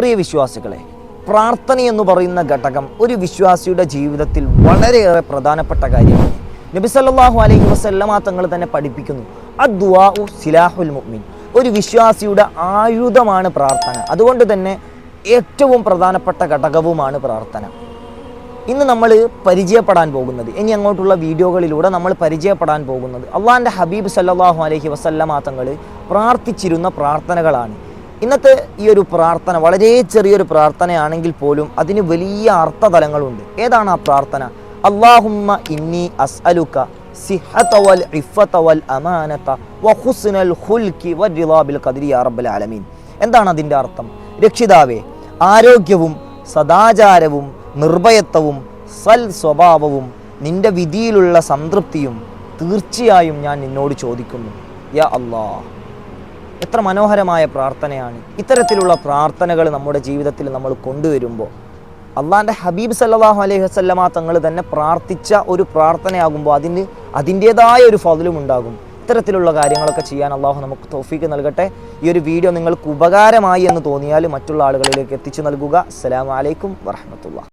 പ്രിയ വിശ്വാസികളെ പ്രാർത്ഥന എന്ന് പറയുന്ന ഘടകം ഒരു വിശ്വാസിയുടെ ജീവിതത്തിൽ വളരെയേറെ പ്രധാനപ്പെട്ട കാര്യമാണ്. നബി സല്ലല്ലാഹു അലൈഹി വസല്ലമ തങ്ങൾ തന്നെ പഠിപ്പിക്കുന്നു അദ്വാഉ സിലാഹുൽ മുഅ്മിൻ. ഒരു വിശ്വാസിയുടെ ആയുധമാണ് പ്രാർത്ഥന. അതുകൊണ്ട് തന്നെ ഏറ്റവും പ്രധാനപ്പെട്ട ഘടകവുമാണ് പ്രാർത്ഥന. ഇന്ന് നമ്മൾ പരിചയപ്പെടാൻ പോകുന്നത് ഇനി അങ്ങോട്ടുള്ള വീഡിയോകളിലൂടെ നമ്മൾ പരിചയപ്പെടാൻ പോകുന്നത് അള്ളാഹിന്റെ ഹബീബ് സല്ലാഹു അലൈഹി വസല്ലമ തങ്ങൾ പ്രാർത്ഥിച്ചിരുന്ന പ്രാർത്ഥനകളാണ്. ഇന്നത്തെ ഈ ഒരു പ്രാർത്ഥന വളരെ ചെറിയൊരു പ്രാർത്ഥനയാണെങ്കിൽ പോലും അതിന് വലിയ അർത്ഥതലങ്ങളുണ്ട്. ഏതാണ് ആ പ്രാർത്ഥന? അള്ളാഹുമ്മ ഇന്നി അസ്അലുക അലുക്ക ആലമീൻ. എന്താണ് അതിന്റെ അർത്ഥം? രക്ഷിതാവേ ആരോഗ്യവും സദാചാരവും നിർഭയത്വവും സൽ സ്വഭാവവും നിന്റെ വിധിയിലുള്ള സംതൃപ്തിയും തീർച്ചയായും ഞാൻ നിന്നോട് ചോദിക്കുന്നു. യാ അല്ലാ എത്ര മനോഹരമായ പ്രാർത്ഥനയാണ്. ഇത്തരത്തിലുള്ള പ്രാർത്ഥനകൾ നമ്മുടെ ജീവിതത്തിൽ നമ്മൾ കൊണ്ടുവരുമ്പോൾ അള്ളാന്റെ ഹബീബ് സല്ലാഹു അലൈഹി വസല്ലമ തങ്ങൾ തന്നെ പ്രാർത്ഥിച്ച ഒരു പ്രാർത്ഥനയാകുമ്പോൾ അതിന് അതിന്റേതായ ഒരു ഫതിലും ഉണ്ടാകും. ഇത്തരത്തിലുള്ള കാര്യങ്ങളൊക്കെ ചെയ്യാൻ അള്ളാഹു നമുക്ക് തോഫീക്ക് നൽകട്ടെ. ഈ ഒരു വീഡിയോ നിങ്ങൾക്ക് ഉപകാരമായി എന്ന് തോന്നിയാൽ മറ്റുള്ള ആളുകളിലേക്ക് എത്തിച്ചു നൽകുക. അസ്സലാമു അലൈക്കും വറഹ്മത്തുള്ളാഹി.